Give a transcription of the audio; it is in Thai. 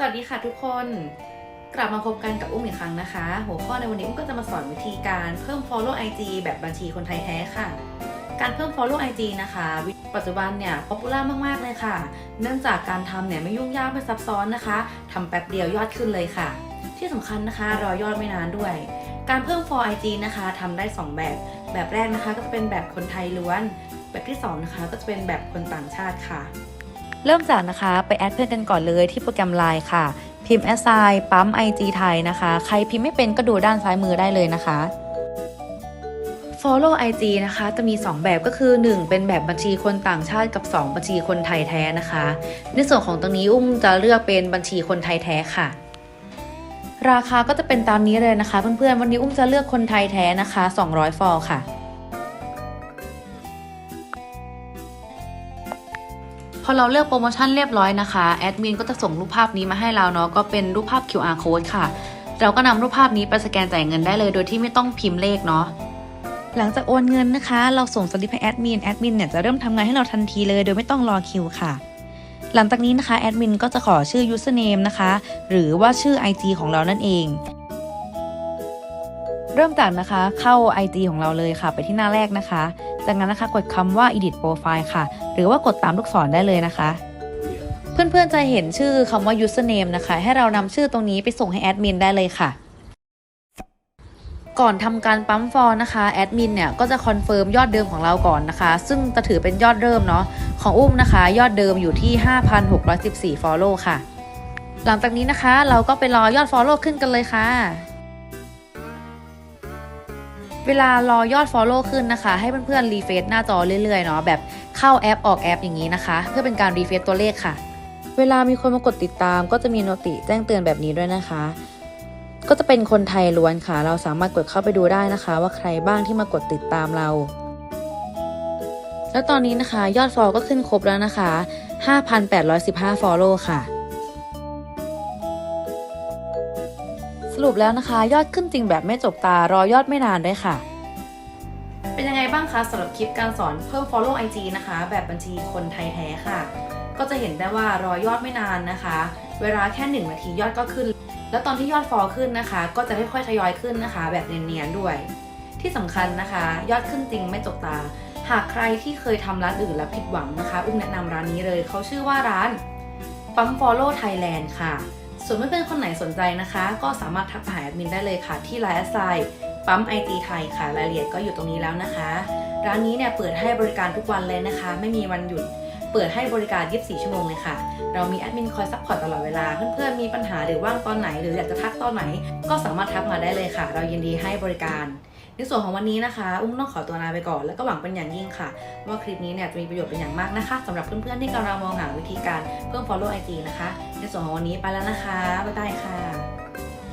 สวัสดีค่ะทุกคน กลับมาพบกันกับอุ้มอีกครั้งนะคะ หัวข้อในวันนี้อุ้มก็จะมาสอนวิธีการเพิ่ม follow IG แบบบัญชีคนไทยแท้ค่ะ การเพิ่ม follow IG นะคะ ปัจจุบันเนี่ยป๊อปปูล่ามากๆเลยค่ะ เนื่องจากการทำเนี่ยไม่ยุ่งยากไม่ซับซ้อนนะคะทำแป๊บเดียวยอดขึ้นเลยค่ะ ที่สำคัญนะคะรอยอดไม่นานด้วย การเพิ่ม for IG นะคะทำได้ 2 แบบ แบบแรกนะคะก็จะเป็นแบบคนไทยล้วน แบบที่2นะคะก็จะเป็นแบบคนต่างชาติค่ะ เริ่มจากนะคะ ไปแอดเพื่อนกันก่อนเลยที่โปรแกรม Line ค่ะ พิมพ์แอสไซปั๊ม IG ไทยนะคะ ใครพิมพ์ไม่เป็นก็ดูด้านซ้ายมือได้เลยนะคะ Follow IG นะคะ จะมี 2 แบบก็คือ 1 เป็นแบบบัญชีคนต่างชาติกับ 2 บัญชีคนไทยแท้นะคะ ในส่วนของตรงนี้อุ้มจะเลือกเป็นบัญชีคนไทยแท้ค่ะ ราคาก็จะเป็นตามนี้เลยนะคะ เพื่อนๆวันนี้อุ้มจะเลือกคนไทยแท้นะคะ 200 ฟอลค่ะ อเราเลือกโปรโมชั่นเรียบร้อยนะคะแอดมินก็จะส่งรูปภาพนี้มาให้เราเนาะก็เป็นรูปภาพ QR code ค่ะ เราก็นำรูปภาพนี้ไปสแกนจ่ายเงินได้เลย โดยที่ไม่ต้องพิมพ์เลขเนาะหลังจากโอนเงินนะคะ เราส่งสลิปให้แอดมินแอดมินเนี่ยจะเริ่มทำงานให้เราทันทีเลยโดยไม่ต้องรอคิวค่ะ หลังจากนี้นะคะแอดมินก็จะขอชื่อ username นะคะ หรือว่าชื่อ IG ของเรานั่นเอง เริ่มจากนะคะเข้า IG ของเราเลยค่ะ ไปที่หน้าแรกนะคะ จากนั้นนะคะกดคำว่า edit profile ค่ะ หรือว่ากดตามลูกศรได้เลยนะคะ เพื่อนๆจะเห็นชื่อคำว่า username นะคะ ให้เรานำชื่อตรงนี้ไปส่งให้แอดมินได้เลยค่ะก่อนทำการปั๊มฟอร์นะคะแอดมินเนี่ยก็จะคอนเฟิร์มยอดเดิมของเราก่อนนะคะ ซึ่งจะถือเป็นยอดเริ่มเนาะของอุ้มนะคะ ยอดเดิมอยู่ที่ 5,614 follow ค่ะ หลังจากนี้นะคะ เราก็ไปรอยอด follow ขึ้นกันเลยค่ะ เวลารอยอด follow ขึ้นนะคะ ให้เพื่อนๆรีเฟซหน้าจอเรื่อยๆเนาะแบบเข้าแอปออกแอปอย่างนี้นะคะ เพื่อเป็นการรีเฟซตัวเลขค่ะ เวลามีคนมากดติดตาม ก็จะมีโนติแจ้งเตือนแบบนี้ด้วยนะคะ ก็จะเป็นคนไทยล้วนค่ะ เราสามารถกดเข้าไปดูได้นะคะ ว่าใครบ้างที่มากดติดตามเรา แล้วตอนนี้นะคะ ยอดฟอลก็ขึ้นครบแล้วนะคะ 5,815 follow ค่ะ รุปแล้วนะคะ ยอดขึ้นจริงแบบไม่จบตารอยอดไม่นานด้วยค่ะ เป็นยังไงบ้างคะสำหรับคลิปการสอนเพิ่ม follow IG นะคะ แบบบัญชีคนไทยแท้ค่ะ ก็จะเห็นได้ว่ารอยอดไม่นานนะคะ เวลาแค่ 1 นาทียอดก็ขึ้น แล้วตอนที่ยอดฟอลขึ้นนะคะ ก็จะค่อยๆทยอยขึ้นนะคะ แบบเนียนๆด้วย ที่สำคัญนะคะ ยอดขึ้นจริงไม่จกตา หากใครที่เคยทำร้านอื่นแล้วผิดหวังนะคะ อุ้มแนะนำร้านนี้เลยเขาชื่อว่าร้านปั๊ม follow Thailand ค่ะ ส่วนเพื่อนๆคนไหนสนใจนะคะ ก็สามารถทักหาแอดมินได้เลยค่ะ ที่ไลน์แอสไซปั๊มไอทีไทยค่ะรายละเอียดก็อยู่ตรงนี้แล้วนะคะ ร้านนี้เนี่ยเปิดให้บริการทุกวันเลยนะคะ ไม่มีวันหยุดเปิดให้บริการ 24 ชั่วโมงเลยค่ะ เรามีแอดมินคอยซัพพอร์ตตลอดเวลา เพื่อนๆ มีปัญหาหรือว่างตอนไหน หรืออยากจะทักตอนไหน ก็สามารถทักมาได้เลยค่ะ เรายินดีให้บริการ ในส่วนของวันนี้นะคะ อุ้มต้องขอตัวลาไปก่อน แล้วก็หวังเป็นอย่างยิ่งค่ะ ว่าคลิปนี้เนี่ยจะมีประโยชน์เป็นอย่างมากนะคะสำหรับเพื่อนๆที่กำลังมองหาวิธีการเพิ่ม follow IG นะคะ ในส่วนของวันนี้ไปแล้วนะคะบ๊ายบายค่ะ